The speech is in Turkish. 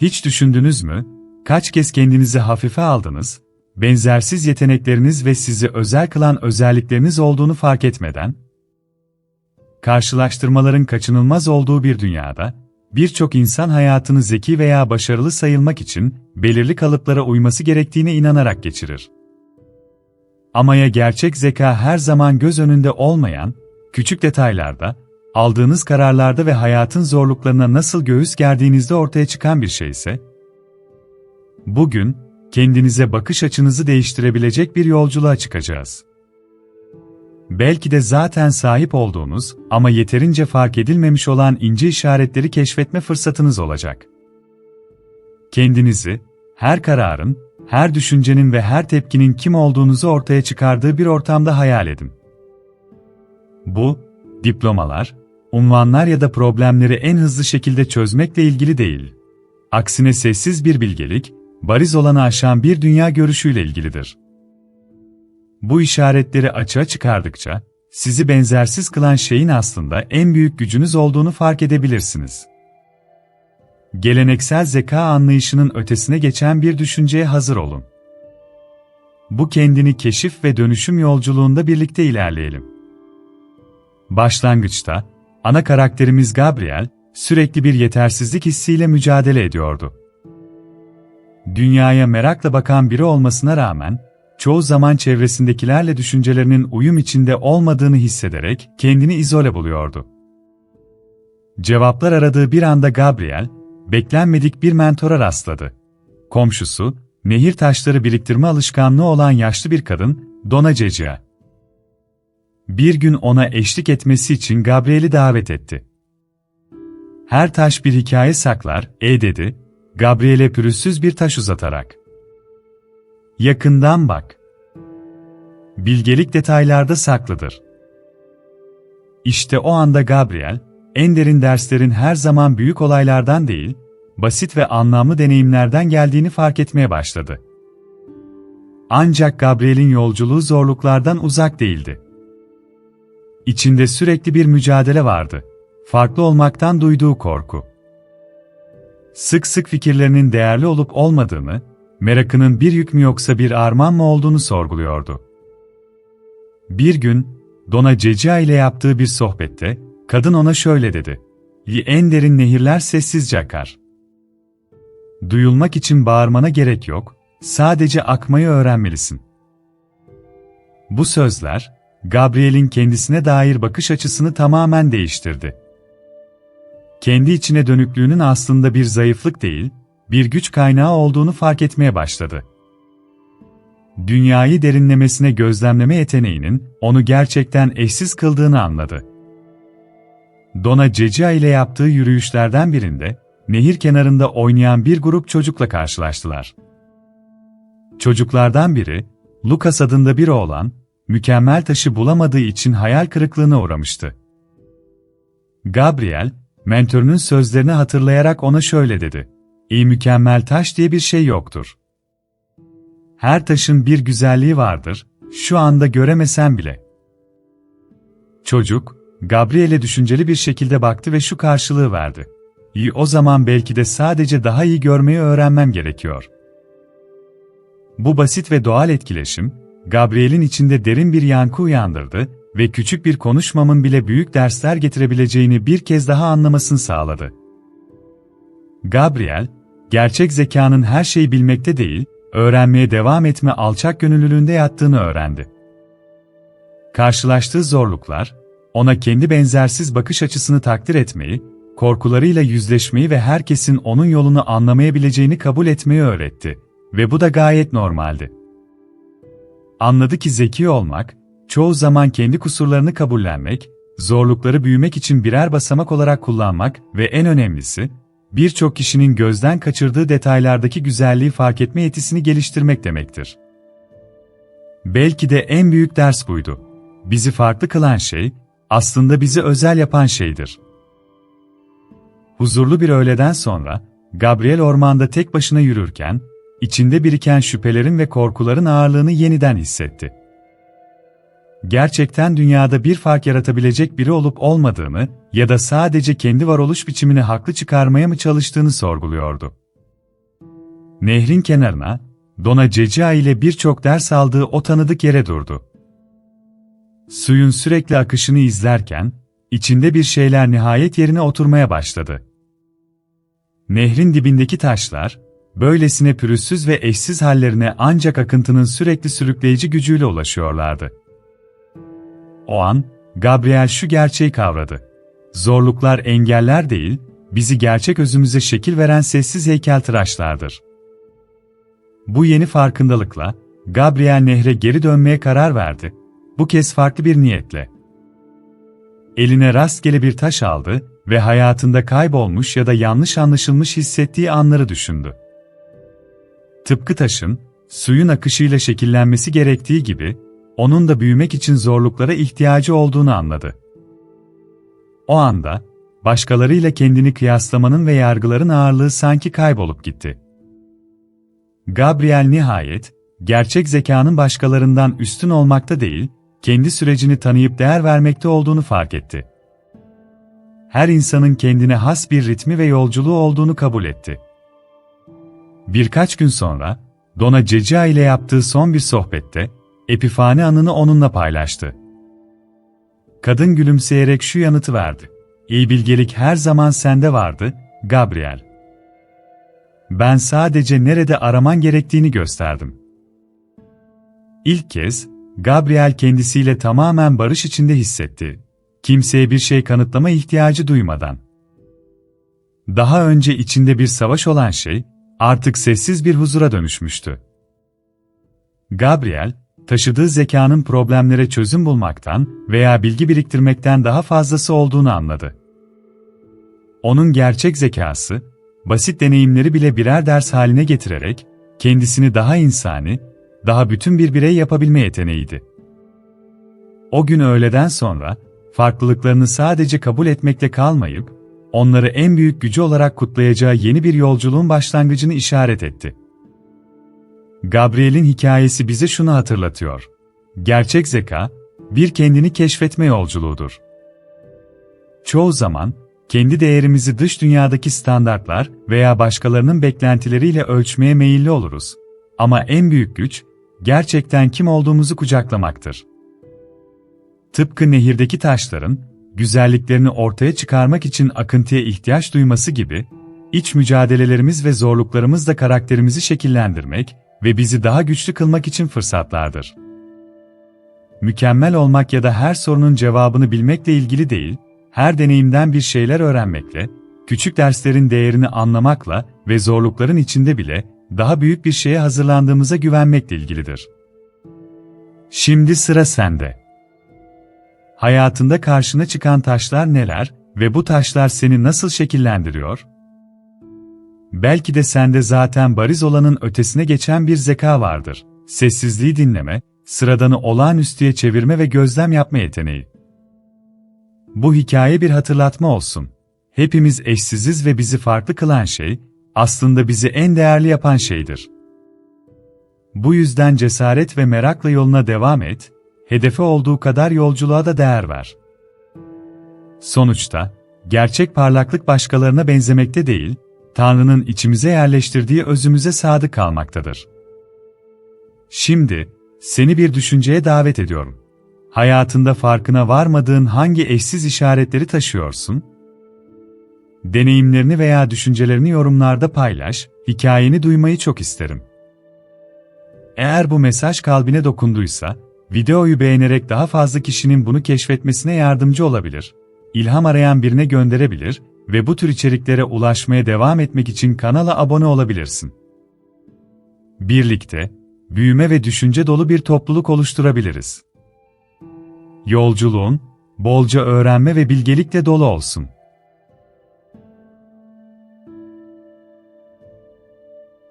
Hiç düşündünüz mü? Kaç kez kendinizi hafife aldınız, benzersiz yetenekleriniz ve sizi özel kılan özellikleriniz olduğunu fark etmeden? Karşılaştırmaların kaçınılmaz olduğu bir dünyada, birçok insan hayatını zeki veya başarılı sayılmak için belirli kalıplara uyması gerektiğine inanarak geçirir. Ama ya gerçek zeka her zaman göz önünde olmayan, küçük detaylarda, aldığınız kararlarda ve hayatın zorluklarına nasıl göğüs gerdiğinizde ortaya çıkan bir şeyse? Bugün, kendinize bakış açınızı değiştirebilecek bir yolculuğa çıkacağız. Belki de zaten sahip olduğunuz ama yeterince fark edilmemiş olan ince işaretleri keşfetme fırsatınız olacak. Kendinizi, her kararın, her düşüncenin ve her tepkinin kim olduğunuzu ortaya çıkardığı bir ortamda hayal edin. Bu, diplomalar, unvanlar ya da problemleri en hızlı şekilde çözmekle ilgili değil. Aksine sessiz bir bilgelik, bariz olanı aşan bir dünya görüşüyle ilgilidir. Bu işaretleri açığa çıkardıkça, sizi benzersiz kılan şeyin aslında en büyük gücünüz olduğunu fark edebilirsiniz. Geleneksel zeka anlayışının ötesine geçen bir düşünceye hazır olun. Bu kendini keşif ve dönüşüm yolculuğunda birlikte ilerleyelim. Başlangıçta, ana karakterimiz Gabriel, sürekli bir yetersizlik hissiyle mücadele ediyordu. Dünyaya merakla bakan biri olmasına rağmen, çoğu zaman çevresindekilerle düşüncelerinin uyum içinde olmadığını hissederek kendini izole buluyordu. Cevaplar aradığı bir anda Gabriel, beklenmedik bir mentora rastladı. Komşusu, nehir taşları biriktirme alışkanlığı olan yaşlı bir kadın, Dona Cecia. Bir gün ona eşlik etmesi için Gabriel'i davet etti. Her taş bir hikaye saklar, e dedi, Gabriel'e pürüzsüz bir taş uzatarak. Yakından bak. Bilgelik detaylarda saklıdır. İşte o anda Gabriel, en derin derslerin her zaman büyük olaylardan değil, basit ve anlamlı deneyimlerden geldiğini fark etmeye başladı. Ancak Gabriel'in yolculuğu zorluklardan uzak değildi. İçinde sürekli bir mücadele vardı. Farklı olmaktan duyduğu korku. Sık sık fikirlerinin değerli olup olmadığını, merakının bir yük mü yoksa bir armağan mı olduğunu sorguluyordu. Bir gün, Dona Cecia ile yaptığı bir sohbette, kadın ona şöyle dedi. En derin nehirler sessizce akar. Duyulmak için bağırmana gerek yok, sadece akmayı öğrenmelisin. Bu sözler, Gabriel'in kendisine dair bakış açısını tamamen değiştirdi. Kendi içine dönüklüğünün aslında bir zayıflık değil, bir güç kaynağı olduğunu fark etmeye başladı. Dünyayı derinlemesine gözlemleme yeteneğinin onu gerçekten eşsiz kıldığını anladı. Dona Cecia ile yaptığı yürüyüşlerden birinde, nehir kenarında oynayan bir grup çocukla karşılaştılar. Çocuklardan biri, Lucas adında bir oğlan, mükemmel taşı bulamadığı için hayal kırıklığına uğramıştı. Gabriel, mentorunun sözlerini hatırlayarak ona şöyle dedi. İyi mükemmel taş diye bir şey yoktur. Her taşın bir güzelliği vardır, şu anda göremesen bile. Çocuk, Gabriel'e düşünceli bir şekilde baktı ve şu karşılığı verdi. İyi o zaman belki de sadece daha iyi görmeyi öğrenmem gerekiyor. Bu basit ve doğal etkileşim, Gabriel'in içinde derin bir yankı uyandırdı ve küçük bir konuşmamın bile büyük dersler getirebileceğini bir kez daha anlamasını sağladı. Gabriel, gerçek zekanın her şeyi bilmekte değil, öğrenmeye devam etme alçak gönüllülüğünde yattığını öğrendi. Karşılaştığı zorluklar, ona kendi benzersiz bakış açısını takdir etmeyi, korkularıyla yüzleşmeyi ve herkesin onun yolunu anlamayabileceğini kabul etmeyi öğretti. Ve bu da gayet normaldi. Anladı ki zeki olmak, çoğu zaman kendi kusurlarını kabullenmek, zorlukları büyümek için birer basamak olarak kullanmak ve en önemlisi, birçok kişinin gözden kaçırdığı detaylardaki güzelliği fark etme yetisini geliştirmek demektir. Belki de en büyük ders buydu. Bizi farklı kılan şey, aslında bizi özel yapan şeydir. Huzurlu bir öğleden sonra, Gabriel ormanda tek başına yürürken, içinde biriken şüphelerin ve korkuların ağırlığını yeniden hissetti. Gerçekten dünyada bir fark yaratabilecek biri olup olmadığını ya da sadece kendi varoluş biçimini haklı çıkarmaya mı çalıştığını sorguluyordu. nehrin kenarına, Dona Cecia ile birçok ders aldığı o tanıdık yere durdu. Suyun sürekli akışını izlerken, içinde bir şeyler nihayet yerine oturmaya başladı. Nehrin dibindeki taşlar, böylesine pürüzsüz ve eşsiz hallerine ancak akıntının sürekli sürükleyici gücüyle ulaşıyorlardı. O an, Gabriel şu gerçeği kavradı. Zorluklar engeller değil, bizi gerçek özümüze şekil veren sessiz heykeltıraşlardır. Bu yeni farkındalıkla, Gabriel nehre geri dönmeye karar verdi. Bu kez farklı bir niyetle. Eline rastgele bir taş aldı ve hayatında kaybolmuş ya da yanlış anlaşılmış hissettiği anları düşündü. Tıpkı taşın, suyun akışıyla şekillenmesi gerektiği gibi, onun da büyümek için zorluklara ihtiyacı olduğunu anladı. O anda, başkalarıyla kendini kıyaslamanın ve yargıların ağırlığı sanki kaybolup gitti. Gabriel nihayet, gerçek zekanın başkalarından üstün olmakta değil, kendi sürecini tanıyıp değer vermekte olduğunu fark etti. Her insanın kendine has bir ritmi ve yolculuğu olduğunu kabul etti. Birkaç gün sonra, Dona Cecia ile yaptığı son bir sohbette, Epifani anını onunla paylaştı. Kadın gülümseyerek şu yanıtı verdi. İyi bilgelik her zaman sende vardı, Gabriel. Ben sadece nerede araman gerektiğini gösterdim. İlk kez, Gabriel kendisiyle tamamen barış içinde hissetti. Kimseye bir şey kanıtlama ihtiyacı duymadan. Daha önce içinde bir savaş olan şey, artık sessiz bir huzura dönüşmüştü. Gabriel, taşıdığı zekanın problemlere çözüm bulmaktan veya bilgi biriktirmekten daha fazlası olduğunu anladı. Onun gerçek zekası, basit deneyimleri bile birer ders haline getirerek, kendisini daha insani, daha bütün bir birey yapabilme yeteneğiydi. O gün öğleden sonra, farklılıklarını sadece kabul etmekle kalmayıp, onları en büyük gücü olarak kutlayacağı yeni bir yolculuğun başlangıcını işaret etti. Gabriel'in hikayesi bize şunu hatırlatıyor. Gerçek zeka, bir kendini keşfetme yolculuğudur. Çoğu zaman, kendi değerimizi dış dünyadaki standartlar veya başkalarının beklentileriyle ölçmeye meyilli oluruz. Ama en büyük güç, gerçekten kim olduğumuzu kucaklamaktır. Tıpkı nehirdeki taşların, güzelliklerini ortaya çıkarmak için akıntıya ihtiyaç duyması gibi, iç mücadelelerimiz ve zorluklarımız da karakterimizi şekillendirmek ve bizi daha güçlü kılmak için fırsatlardır. Mükemmel olmak ya da her sorunun cevabını bilmekle ilgili değil, her deneyimden bir şeyler öğrenmekle, küçük derslerin değerini anlamakla ve zorlukların içinde bile daha büyük bir şeye hazırlandığımıza güvenmekle ilgilidir. Şimdi sıra sende. Hayatında karşına çıkan taşlar neler ve bu taşlar seni nasıl şekillendiriyor? Belki de sende zaten bariz olanın ötesine geçen bir zeka vardır. Sessizliği dinleme, sıradanı olağanüstüye çevirme ve gözlem yapma yeteneği. Bu hikaye bir hatırlatma olsun. Hepimiz eşsiziz ve bizi farklı kılan şey, aslında bizi en değerli yapan şeydir. Bu yüzden cesaret ve merakla yoluna devam et, hedefe olduğu kadar yolculuğa da değer ver. Sonuçta, gerçek parlaklık başkalarına benzemekte değil, Tanrı'nın içimize yerleştirdiği özümüze sadık kalmaktadır. Şimdi, seni bir düşünceye davet ediyorum. Hayatında farkına varmadığın hangi eşsiz işaretleri taşıyorsun? Deneyimlerini veya düşüncelerini yorumlarda paylaş, hikayeni duymayı çok isterim. Eğer bu mesaj kalbine dokunduysa, videoyu beğenerek daha fazla kişinin bunu keşfetmesine yardımcı olabilir, ilham arayan birine gönderebilir ve bu tür içeriklere ulaşmaya devam etmek için kanala abone olabilirsin. Birlikte, büyüme ve düşünce dolu bir topluluk oluşturabiliriz. Yolculuğun, bolca öğrenme ve bilgelikle dolu olsun.